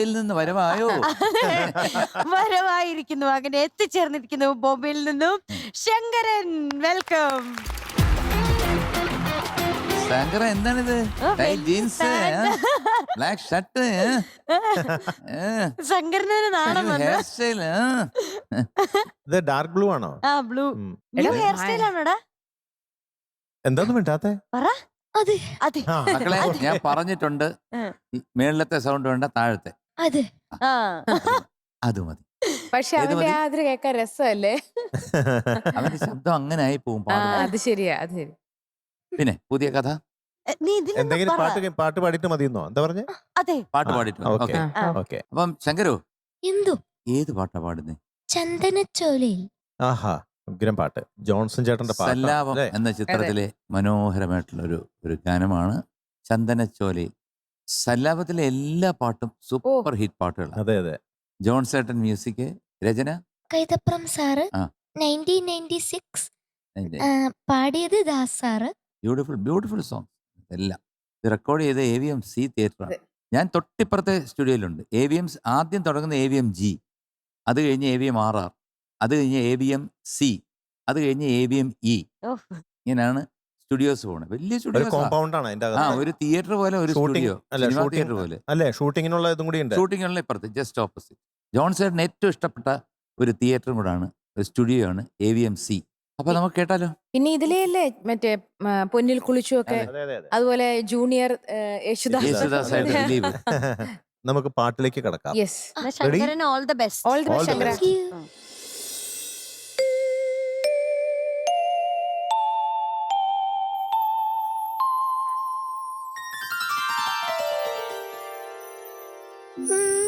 ഇതിൽ നിന്ന് വരവായോ? വരവായിരിക്കുന്നു അങ്ങനെ എത്തിച്ചേർന്നിരിക്കുന്നു ബോംബെയിൽ നിന്നും. ശങ്കരൻ വെൽക്കം. ശങ്കര എന്താണിത്? ടൈറ്റ് ജീൻസ് ബ്ലാക്ക് ഷർട്ട് ശങ്കരന് നാണം വന്നു. ഹെയർ സ്റ്റൈൽ ഇത് ഡാർക്ക് ബ്ലൂ ആണോ? ആ ബ്ലൂ. ന്യൂ ഹെയർ സ്റ്റൈൽ ആണോടാ? എന്താന്ന് മിണ്ടാത്തെ? അതെ. അതെ. ആ, മക്കളെ ഞാൻ പറഞ്ഞിട്ടുണ്ട്. ഈ മേളിലത്തെ സൗണ്ട് വേണ്ട താഴത്തെ. അതെ. ആ. അത് മതി. പക്ഷെ ഏത് അവന്റെ മതി? ആ അതിന് രസമല്ലേ? അവന്റെ ശബ്ദം അങ്ങനെ ആയി പോകും ആ. അത് ശരിയാ അത് ശരി. പിന്നെ പുതിയ കഥ? എ, നീ ഇതിലൊന്ന് എന്തെങ്കിലും. പാട്ട് പാട്ട് പാടിട്ട് മതിയെന്നോ? എന്താ പറഞ്ഞേ? അതെ. പാട്ട് പാടിട്ട് പാടിയിട്ടുണ്ട് ഓക്കെ ഓക്കെ. ആ. ഓക്കെ. അപ്പം ശങ്കരു എന്തു? ഏത് പാട്ടാ പാടുന്നേ? ചന്ദനച്ചോലയിൽ. ആഹാ ഉഗ്രം പാട്ട്. ജോൺസൺ ചേട്ടന്റെ പാട്ട് സല്ലാപം എന്ന ചിത്രത്തിലെ മനോഹരമായിട്ടുള്ള ഒരു ഒരു ഗാനമാണ് ചന്ദനച്ചോലയിൽ. സല്ലാപത്തിലെ എല്ലാ പാട്ടും സൂപ്പർ ഹിറ്റ് പാട്ടുകളാണ് അതെ അതെ. ജോൺ സേട്ടൻ മ്യൂസിക് രചന? കൈതപ്രം സാറ് ആ. നയന്റീൻ നയന്റി സിക്സ് പാടിയത് Das sir. Beautiful beautiful song എല്ലാം ഇത് റെക്കോർഡ് ചെയ്ത A V M C theatre ആണ് ഞാൻ തൊട്ടിപ്പുറത്തെ സ്റ്റുഡിയോയിലുണ്ട്. എ വി എം ആദ്യം തുടങ്ങുന്ന എ വി എം ജി അത് കഴിഞ്ഞ് A V M R R അത് കഴിഞ്ഞ് എ വി എം സി അത് കഴിഞ്ഞ് എ വി എം ഇ ഓഹ്. ഇങ്ങനെയാണ് സ്റ്റുഡിയോസ് പോണ്. വലിയ സ്റ്റുഡിയോ കോമ്പൗണ്ട് ആണ് അതിന്റെ ആ അകത്ത്. ഒരു തിയേറ്റർ പോലെ ഒരു സ്റ്റുഡിയോ തിയേറ്റർ പോലെ. അല്ലേ ഷൂട്ടിങ്ങിനുള്ള ഇതും കൂടി ഉണ്ട്. ഉള്ള ഇപ്പുറത്ത് ജസ്റ്റ് ഓപ്പോസിറ്റ് ജോൺ സാറിന് ഏറ്റവും ഇഷ്ടപ്പെട്ട ഒരു തിയേറ്ററും കൂടാണ് ഒരു സ്റ്റുഡിയോ ആണ് എ വി എം സി അപ്പൊ നമുക്ക് കേട്ടാലോ? പിന്നെ ഇതിലേ അല്ലേ മറ്റേ പൊന്നിൽ കുളിച്ചു ഒക്കെ അതെ അതെ അതെ. അതുപോലെ ജൂനിയർ യേശുദാസ് നമുക്ക് പാട്ടിലേക്ക് കിടക്കാം. All the best all the All Hmm.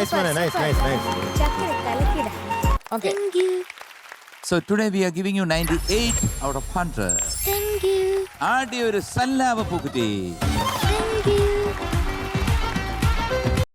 Nice nice nice nice okay Thank you, so today we are giving you 98 out of 100 thank you. ആദ്യ ഒരു സല്ലാപ പൂക്കുറ്റി.